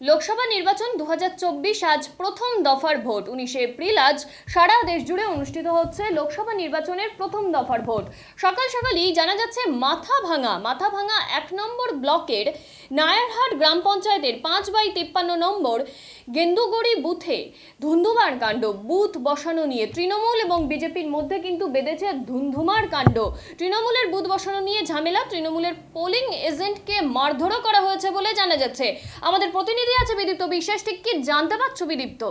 লোকসভা নির্বাচন দু হাজার চব্বিশ আজ প্রথম দফার ভোট। উনিশে এপ্রিল আজ সারা দেশ জুড়ে অনুষ্ঠিত হচ্ছে লোকসভা নির্বাচনের প্রথম দফার ভোট। সকাল সকালই জানা যাচ্ছে মাথা ভাঙা মাথা ভাঙা এক নম্বর ব্লকের নায়ারহাট গ্রাম পঞ্চায়েতের পাঁচ বাই তেপ্পান্ন নম্বর গেন্দুগড়ি বুথে ধুন্ধুমার কাণ্ড, বুথ বসানো নিয়ে তৃণমূল এবং বিজেপির মধ্যে কিন্তু বেঁধেছে ধুন্ধুমার কাণ্ড। তৃণমূলের বুথ বসানো নিয়ে ঝামেলা, তৃণমূলের পোলিং এজেন্টকে মারধরও করা হয়েছে বলে জানা যাচ্ছে। আমাদের প্রতিনিধি আছে বিদীপ্ত বিশ্বাস, ঠিক কি জানতে পারছ বিদীপ্ত?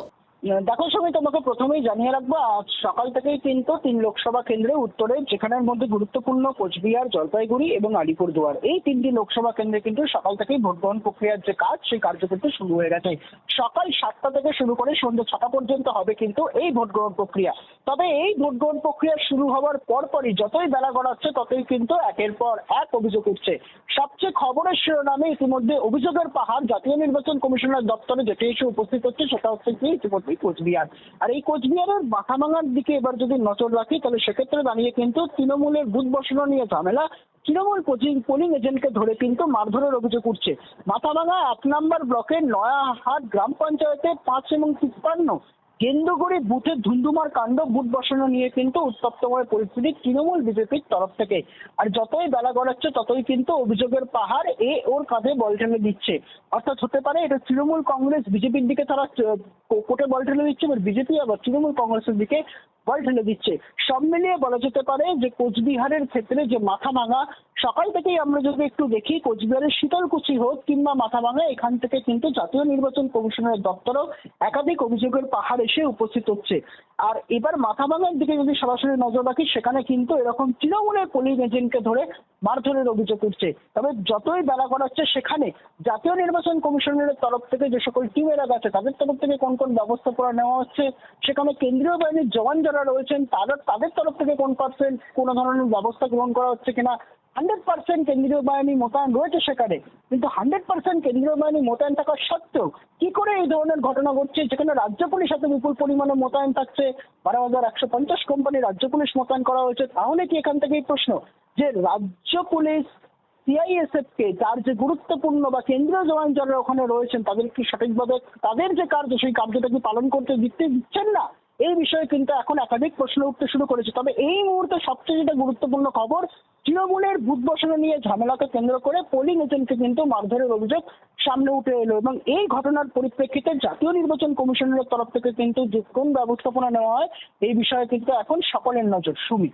দেখো সবাই তোমাকে প্রথমেই জানিয়ে রাখব, আজ সকাল থেকেই কিন্তু তিন লোকসভা কেন্দ্রে উত্তরে যেখানের মধ্যে গুরুত্বপূর্ণ কোচবিহার, জলপাইগুড়ি এবং আলিপুরদুয়ার এই তিনটি লোকসভা কেন্দ্রে কিন্তু সকাল থেকেই ভোট গ্রহণ প্রক্রিয়ার যে কাজ, সেই কার্য কিন্তু শুরু হয়ে গেছে। সকাল সাতটা থেকে শুরু করে সন্ধ্যে ছটা পর্যন্ত হবে কিন্তু এই ভোট গ্রহণ প্রক্রিয়া। তবে এই ভোট গ্রহণ প্রক্রিয়া শুরু হওয়ার পরপরই যতই বেলা গড়াচ্ছে, ততই কিন্তু একের পর এক অভিযোগ উঠছে। সবচেয়ে খবরের শিরোনামে ইতিমধ্যে অভিযোগের পাহাড় জাতীয় নির্বাচন কমিশনের দপ্তরে যেটি এসে উপস্থিত হচ্ছে, সেটা হচ্ছে কি ইতিমধ্যেই কোচবিহার। আর এই কোচবিহারের মাথাভাঙার দিকে এবার যদি নজর রাখি, তাহলে সেক্ষেত্রে দাঁড়িয়ে কিন্তু তৃণমূলের বুথ বসানো নিয়ে ঝামেলা, তৃণমূল কোচিং পোলিং এজেন্টকে ধরে কিন্তু মারধরের অভিযোগ উঠছে। মাথাভাঙা এক নম্বর ব্লকের নয়াহাট গ্রাম পঞ্চায়েতে পাঁচ এবং তিপ্পান্ন কেন্দ্রগড়ে বুথে ধুন্ধুমার কাণ্ড, বুথ বসানো নিয়ে কিন্তু উত্তপ্তময় পরিস্থিতি তৃণমূল বিজেপির তরফ থেকে। আর যতই বেলা গড়াচ্ছে, ততই কিন্তু অভিযোগের পাহাড় এ ওর কাঁধে বল টেনে দিচ্ছে। অর্থাৎ হতে পারে এটা তৃণমূল কংগ্রেস বিজেপির দিকে তারা কোটে বল টেনে দিচ্ছে, এবার বিজেপি আবার তৃণমূল কংগ্রেসের দিকে বল ঠেলে দিচ্ছে। সব মিলিয়ে বলা যেতে পারে যে কোচবিহারের ক্ষেত্রে যে মাথা ভাঙা, সকাল থেকেই আমরা যদি একটু দেখি, কোচবিহারের শীতলকুচি হোক কিংবা মাথা ভাঙা, এখান থেকে কিন্তু জাতীয় নির্বাচন কমিশনের দপ্তরও একাধিক অভিযোগের পাহাড় এসে উপস্থিত হচ্ছে। আর এবার মাথা ভাঙার দিকে যদি সরাসরি নজর রাখি সেখানে কিন্তু এরকম তৃণমূলের পোলিং এজেন্টকে ধরে মারধরের অভিযোগ উঠছে। তবে যতই বেলা করাচ্ছে সেখানে জাতীয় নির্বাচন কমিশনের তরফ থেকে যে সকল টিমেরা গেছে, তাদের তরফ থেকে কোন কোন ব্যবস্থা ব্যবস্থাপনা নেওয়া হচ্ছে, সেখানে কেন্দ্রীয় বাহিনীর জওয়ান যারা রয়েছেন, তাদের তাদের তরফ থেকে কোন পার্সেন্ট কোনো ধরনের ব্যবস্থা গ্রহণ করা হচ্ছে কিনা হান্ড্রেড পার্সেন্ট কেন্দ্রীয় বাহিনী মোতায়েন রয়েছে সেখানে। কিন্তু হান্ড্রেড পার্সেন্ট কেন্দ্রীয় বাহিনী মোতায়েন থাকা সত্ত্বেও কি করে এই ধরনের ঘটনা ঘটছে? যেখানে রাজ্য পুলিশ এত বিপুল পরিমাণে মোতায়েন থাকছে। বারো হাজার একশো পঞ্চাশ কোম্পানি রাজ্য পুলিশ মোতায়েন করা হয়েছে। তাহলে কি এখান থেকেই প্রশ্ন যে রাজ্য পুলিশ সিআইএসএফ কে তার যে গুরুত্বপূর্ণ বা কেন্দ্রীয় জওয়ান যারা ওখানে রয়েছেন, তাদের কি সঠিকভাবে তাদের যে কার্য, সেই কার্যটা কি পালন করতে দিতে দিচ্ছেন না? এই বিষয়ে কিন্তু এখন একাধিক প্রশ্ন উঠতে শুরু করেছে। তবে এই মুহূর্তে সবচেয়ে যেটা গুরুত্বপূর্ণ খবর তৃণমূলের ভূত বসানো নিয়ে ঝামেলাকে কেন্দ্র করে পোলিং এজেন্টকে কিন্তু মারধরের অভিযোগ সামনে উঠে এলো এবং এই ঘটনার পরিপ্রেক্ষিতে জাতীয় নির্বাচন কমিশনের তরফ থেকে কিন্তু যে কোন ব্যবস্থাপনা নেওয়া হয়, এই বিষয়ে কিন্তু এখন সকলের নজর সুমি